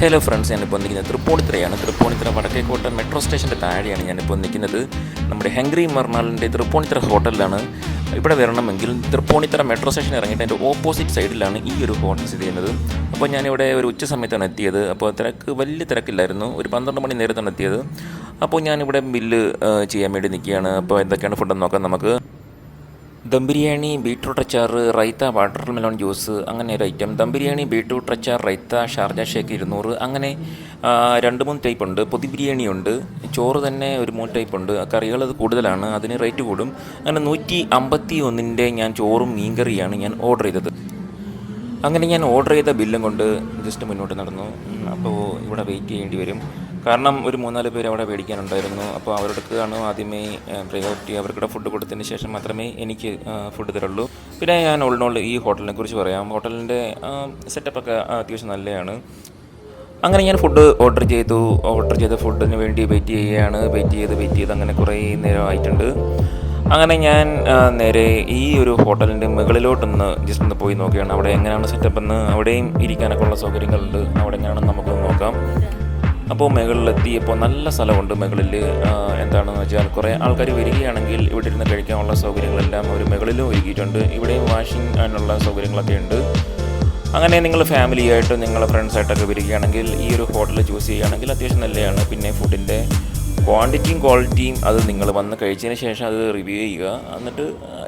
Hello friends ഞാനിപ്പോൾ നിൽക്കുന്നത് തൃപ്പൂണിത്തുറയാണ്. Tripunithura Vadakkekotta metro സ്റ്റേഷന്റെ താഴെയാണ് ഞാനിപ്പോൾ നിൽക്കുന്നത്. നമ്മുടെ ഹെങ്ക്രി മർണാളിന്റെ തൃപ്പൂണിത്തുറ ഹോട്ടലിലാണ്. ഇവിടെ വരണമെങ്കിൽ തൃപ്പൂണിത്തുറ മെട്രോ സ്റ്റേഷൻ ഇറങ്ങിയിട്ട് അതിന്റെ ഓപ്പോസിറ്റ് സൈഡിലാണ് ഈ ഒരു ഹോട്ടൽ സ്ഥിതി ചെയ്യുന്നത്. അപ്പോൾ ഞാനിവിടെ ഒരു ഉച്ച സമയത്താണ് എത്തിയത്. അപ്പോൾ തിരക്ക് വലിയ തിരക്കില്ലായിരുന്നു. ഒരു പന്ത്രണ്ട് മണി നേരത്താണ് എത്തിയത്. അപ്പോൾ ഞാനിവിടെ ബില്ല് ചെയ്യാൻ വേണ്ടി നിൽക്കുകയാണ്. അപ്പോൾ എന്തൊക്കെയാണ് ഫുഡെന്ന് നോക്കാം നമുക്ക്. ദം ബിരിയാണി ബീട്രൂട്ട് അച്ചാർ റൈത്ത വാട്ടർ മെലോൺ ജ്യൂസ് അങ്ങനെ ഒരു ഐറ്റം ദം ബിരിയാണി ബീട്രൂട്ട് അച്ചാർ റൈത്ത ഷാർജ ഷേക്ക് ഇരുന്നൂറ് അങ്ങനെ രണ്ട് മൂന്ന് ടൈപ്പ് ഉണ്ട്. പൊതി ബിരിയാണി ഉണ്ട്. ചോറ് തന്നെ ഒരു മൂന്ന് ടൈപ്പ് ഉണ്ട്. കറികൾ അത് കൂടുതലാണ്. അതിന് റേറ്റ് കൂടും. അങ്ങനെ നൂറ്റി അമ്പത്തി ഒന്നിന്റെ ഞാൻ ചോറും മീൻ കറിയാണ് ഞാൻ ഓർഡർ ചെയ്തത്. അങ്ങനെ ഞാൻ ഓർഡർ ചെയ്ത ബില്ലും കൊണ്ട് ജസ്റ്റ് മുന്നോട്ട് നടന്നു. അപ്പോൾ ഇവിടെ വെയിറ്റ് ചെയ്യേണ്ടി വരും. കാരണം ഒരു മൂന്നാൽ പേര് അവിടെ മേടിക്കാനുണ്ടായിരുന്നു അപ്പോൾ അവരുടെക്കാണ് ആദ്യമേ പ്രയോറിറ്റി അവർക്കിടെ ഫുഡ് കൊടുത്തതിന് ശേഷം മാത്രമേ എനിക്ക് ഫുഡ് തരുള്ളൂ. പിന്നെ ഞാൻ ഓൾനോൾ ഈ ഹോട്ടലിനെ കുറിച്ച് പറയാം. ഹോട്ടലിന്റെ സെറ്റപ്പൊക്കെ അത്യാവശ്യം നല്ലതാണ്. അങ്ങനെ ഞാൻ ഫുഡ് ഓർഡർ ചെയ്തു. ഓർഡർ ചെയ്ത ഫുഡിന് വേണ്ടി വെയിറ്റ് ചെയ്യുകയാണ്. വെയിറ്റ് ചെയ്ത് വെയിറ്റ് ചെയ്ത് അങ്ങനെ കുറേ നേരം ആയിട്ടുണ്ട്. അങ്ങനെ ഞാൻ നേരെ ഈ ഒരു ഹോട്ടലിന്റെ മുകളിലോട്ടൊന്ന് ജസ്റ്റ് ഒന്ന് പോയി നോക്കുകയാണ് അവിടെ എങ്ങനെയാണ് സെറ്റപ്പ് എന്ന് അവിടെയും ഇരിക്കാനൊക്കെ ഉള്ള സൗകര്യങ്ങളുണ്ട്. അവിടെ എങ്ങനെയാണെന്ന് നമുക്കൊന്ന് നോക്കാം. അപ്പോൾ മുകളിലെത്തിയപ്പോൾ നല്ല സ്ഥലമുണ്ട് മുകളിൽ എന്താണെന്ന് വെച്ചാൽ കുറേ ആൾക്കാർ വരികയാണെങ്കിൽ ഇവിടെ ഇരുന്ന് കഴിക്കാനുള്ള സൗകര്യങ്ങളെല്ലാം ഒരു മുകളിലും ഒരുക്കിയിട്ടുണ്ട്. ഇവിടെ വാഷിംഗ് അതിനുള്ള സൗകര്യങ്ങളൊക്കെ ഉണ്ട്. അങ്ങനെ നിങ്ങൾ ഫാമിലിയായിട്ട് നിങ്ങളുടെ ഫ്രണ്ട്സായിട്ടൊക്കെ വരികയാണെങ്കിൽ ഈ ഒരു ഹോട്ടൽ ചൂസ് ചെയ്യുകയാണെങ്കിൽ അത്യാവശ്യം നല്ലതാണ്. പിന്നെ ഫുഡിന്റെ ക്വാണ്ടിറ്റിയും ക്വാളിറ്റിയും അത് നിങ്ങൾ വന്ന് കഴിച്ചതിന് ശേഷം അത് റിവ്യൂ ചെയ്യുക. എന്നിട്ട്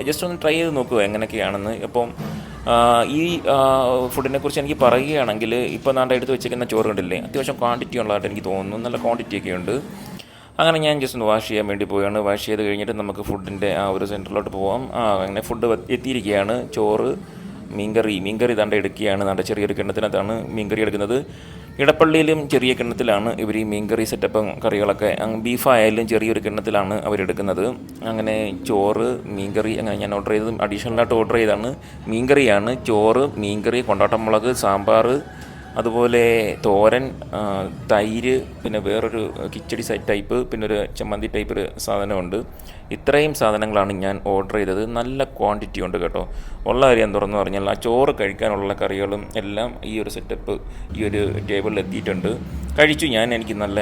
ജസ്റ്റ് ഒന്ന് ട്രൈ ചെയ്ത് നോക്കുക എങ്ങനെയൊക്കെയാണെന്ന്. ഇപ്പം ഈ ഫുഡിനെ കുറിച്ച് എനിക്ക് പറയുകയാണെങ്കിൽ ഇപ്പോൾ നാണ്ട എടുത്ത് വെച്ചിരിക്കുന്ന ചോറ് കണ്ടില്ലേ? അത്യാവശ്യം ക്വാണ്ടിറ്റി ഉള്ളതായിട്ട് എനിക്ക് തോന്നുന്നു. നല്ല ക്വാണ്ടിറ്റി ഒക്കെ ഉണ്ട്. അങ്ങനെ ഞാൻ ജസ്റ്റ് ഒന്ന് വാഷ് ചെയ്യാൻ വേണ്ടി പോവുകയാണ്. വാഷ് ചെയ്ത് കഴിഞ്ഞിട്ട് നമുക്ക് ഫുഡിന്റെ ആ ഒരു സെന്ററിലോട്ട് പോവാം. അങ്ങനെ ഫുഡ് എത്തിയിരിക്കുകയാണ്. ചോറ് മീൻകറി മീൻകറി താണ്ട എടുക്കുകയാണ്. ദാണ്ട ചെറിയൊരു കിണ്ണത്തിനകത്താണ് മീൻകറി എടുക്കുന്നത്. ഇടപ്പള്ളിയിലും ചെറിയ കിണ്ണത്തിലാണ് ഇവർ ഈ മീൻകറി സെറ്റപ്പും കറികളൊക്കെ. ബീഫായാലും ചെറിയൊരു കിണ്ണത്തിലാണ് അവരെടുക്കുന്നത് അങ്ങനെ ചോറ് മീൻകറി അങ്ങനെ ഞാൻ ഓർഡർ ചെയ്തതും അഡീഷണലായിട്ട് ഓർഡർ ചെയ്താണ് മീൻകറിയാണ് ചോറ് മീൻകറി കൊണ്ടാട്ടം മുളക് സാമ്പാർ അതുപോലെ തോരൻ തൈര് പിന്നെ വേറൊരു കിച്ചടി ടൈപ്പ് പിന്നെ ഒരു ചമ്മന്തി ടൈപ്പ് ഒരു സാധനമുണ്ട്. ഇത്രയും സാധനങ്ങളാണ് ഞാൻ ഓർഡർ ചെയ്തത്. നല്ല ക്വാണ്ടിറ്റി ഉണ്ട് കേട്ടോ. ഉള്ള കാര്യം തുറന്നു പറഞ്ഞാൽ ആ ചോറ് കഴിക്കാനുള്ള കറികളും എല്ലാം ഈ ഒരു സെറ്റപ്പ് ഈ ഒരു ടേബിളിൽ എത്തിയിട്ടുണ്ട്. കഴിച്ചു. ഞാൻ എനിക്ക് നല്ല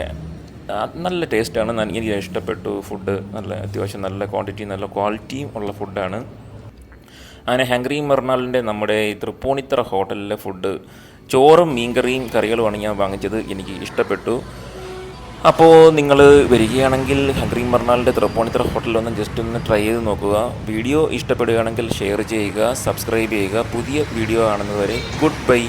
നല്ല ടേസ്റ്റാണ്. എനിക്ക് ഇഷ്ടപ്പെട്ടു. ഫുഡ് നല്ല അത്യാവശ്യം നല്ല ക്വാണ്ടിറ്റി നല്ല ക്വാളിറ്റിയും ഉള്ള ഫുഡാണ്. അങ്ങനെ ഹംഗ്രി മർണാളിന്റെ നമ്മുടെ ഈ തൃപ്പൂണിത്തറ ഹോട്ടലിലെ ഫുഡ് ചോറും മീൻകറിയും കറികളുമാണ് ഞാൻ വാങ്ങിച്ചത്. എനിക്ക് ഇഷ്ടപ്പെട്ടു. അപ്പോൾ നിങ്ങൾ വരികയാണെങ്കിൽ ഹംഗ്രി മർണാളിന്റെ തൃപ്പൂണിത്തറ ഹോട്ടലിലൊന്ന് ജസ്റ്റ് ഒന്ന് ട്രൈ ചെയ്ത് നോക്കുക. വീഡിയോ ഇഷ്ടപ്പെടുകയാണെങ്കിൽ ഷെയർ ചെയ്യുക സബ്സ്ക്രൈബ് ചെയ്യുക. പുതിയ വീഡിയോ കാണുന്നതുവരെ ഗുഡ് ബൈ